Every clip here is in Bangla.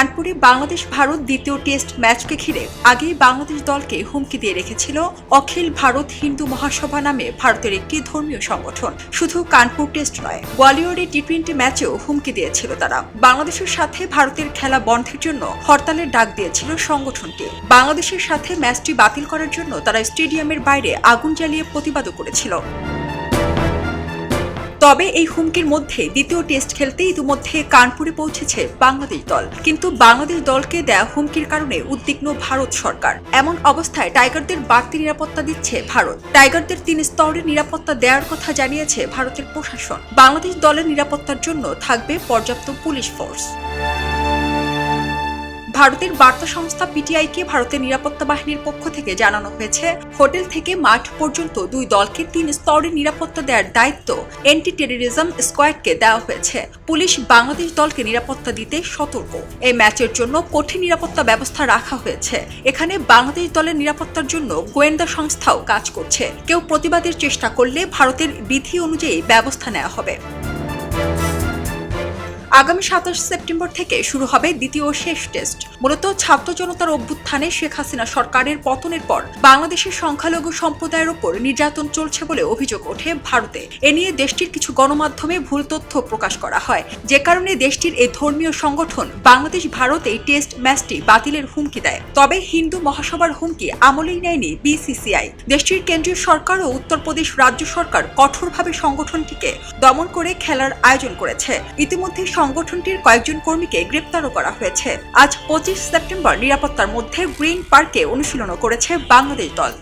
কানপুরে বাংলাদেশ ভারত দ্বিতীয় টেস্ট ম্যাচকে ঘিরে আগেই বাংলাদেশ দলকে হুমকি দিয়ে রেখেছিল অখিল ভারত হিন্দু মহাসভা নামে ভারতের একটি ধর্মীয় সংগঠন। শুধু কানপুর টেস্ট নয়, গোয়ালিয়রে টি টোয়েন্টি ম্যাচেও হুমকি দিয়েছিল তারা। বাংলাদেশের সাথে ভারতের খেলা বন্ধের জন্য হরতালের ডাক দিয়েছিল সংগঠনটি। বাংলাদেশের সাথে ম্যাচটি বাতিল করার জন্য তারা স্টেডিয়ামের বাইরে আগুন জ্বালিয়ে প্রতিবাদও করেছিল। তবে এই হুমকির মধ্যে দ্বিতীয় টেস্ট খেলতে ইতিমধ্যে কানপুরে পৌঁছেছে বাংলাদেশ দল। কিন্তু বাংলাদেশ দলকে দেয়া হুমকির কারণে উদ্বিগ্ন ভারত সরকার। এমন অবস্থায় টাইগারদের বাড়তি নিরাপত্তা দিচ্ছে ভারত। টাইগারদের তিন স্তরের নিরাপত্তা দেওয়ার কথা জানিয়েছে ভারতের প্রশাসন। বাংলাদেশ দলের নিরাপত্তার জন্য থাকবে পর্যাপ্ত পুলিশ ফোর্স। ভারতের বার্তা সংস্থা পিটিআইকে ভারতের নিরাপত্তা বাহিনীর পক্ষ থেকে জানানো হয়েছে, হোটেল থেকে মাঠ পর্যন্ত দুই দলকে তিন স্তরের নিরাপত্তা দেওয়ার দায়িত্ব এন্টি টেরোরিজম স্কোয়াডকে দেওয়া হয়েছে। পুলিশ বাংলাদেশ দলকে নিরাপত্তা দিতে সতর্ক। এই ম্যাচের জন্য কঠিন নিরাপত্তা ব্যবস্থা রাখা হয়েছে। এখানে বাংলাদেশ দলের নিরাপত্তার জন্য গোয়েন্দা সংস্থাও কাজ করছে। কেউ প্রতিবাদের চেষ্টা করলে ভারতের বিধি অনুযায়ী ব্যবস্থা নেওয়া হবে। আগামী সাতাশ সেপ্টেম্বর থেকে শুরু হবে দ্বিতীয় শেষ টেস্ট। মূলত ছাত্র জনতার অভ্যুত্থানে শেখ হাসিনা সরকারের পতনের পর বাংলাদেশের সংখ্যালঘু সম্প্রদায়ের ওপর নির্যাতন চলছে বলে অভিযোগ ওঠে ভারতে। এ নিয়ে দেশটির কিছু গণমাধ্যমে ভুল তথ্য প্রকাশ করা হয়। যে কারণে দেশটির এই ধর্মীয় সংগঠন বাংলাদেশ ভারত এই টেস্ট ম্যাচটি বাতিলের হুমকি দেয়। তবে হিন্দু মহাসভার হুমকি আমলেই নেয়নি বিসিসিআই। দেশটির কেন্দ্রীয় সরকার ও উত্তরপ্রদেশ রাজ্য সরকার কঠোরভাবে সংগঠনটিকে দমন করে খেলার আয়োজন করেছে। ইতিমধ্যে সংগঠনটির কয়েকজন কর্মীকে গ্রেপ্তারও করা হয়েছে। আজ পঁচিশ সেপ্টেম্বর নিরাপত্তার মধ্যে গ্রিন পার্কে অনুশীলনও করেছে বাংলাদেশ দল।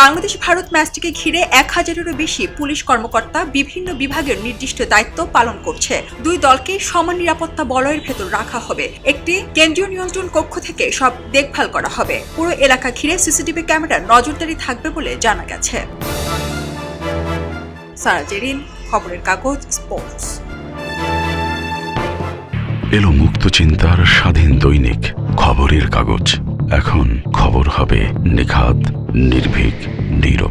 বাংলাদেশ ভারত ম্যাচটিকে ঘিরে এক হাজারেরও বেশি পুলিশ কর্মকর্তা বিভিন্ন বিভাগের নির্দিষ্ট দায়িত্ব পালন করছে। দুই দলকে সমান নিরাপত্তা বলয়ের ভেতর রাখা হবে। একটি কেন্দ্রীয় নিয়ন্ত্রণ কক্ষ থেকে সব দেখভাল করা হবে। পুরো এলাকা ঘিরে সিসিটিভি ক্যামেরার নজরদারি থাকবে বলে জানা গেছে। সারা জেরিন খবরের কাগজ স্পোর্টস এলো মুক্ত চিন্তার স্বাধীন দৈনিক খবরের কাগজ। এখন খবর হবে নিখাত, নির্ভীক নিরপেক্ষ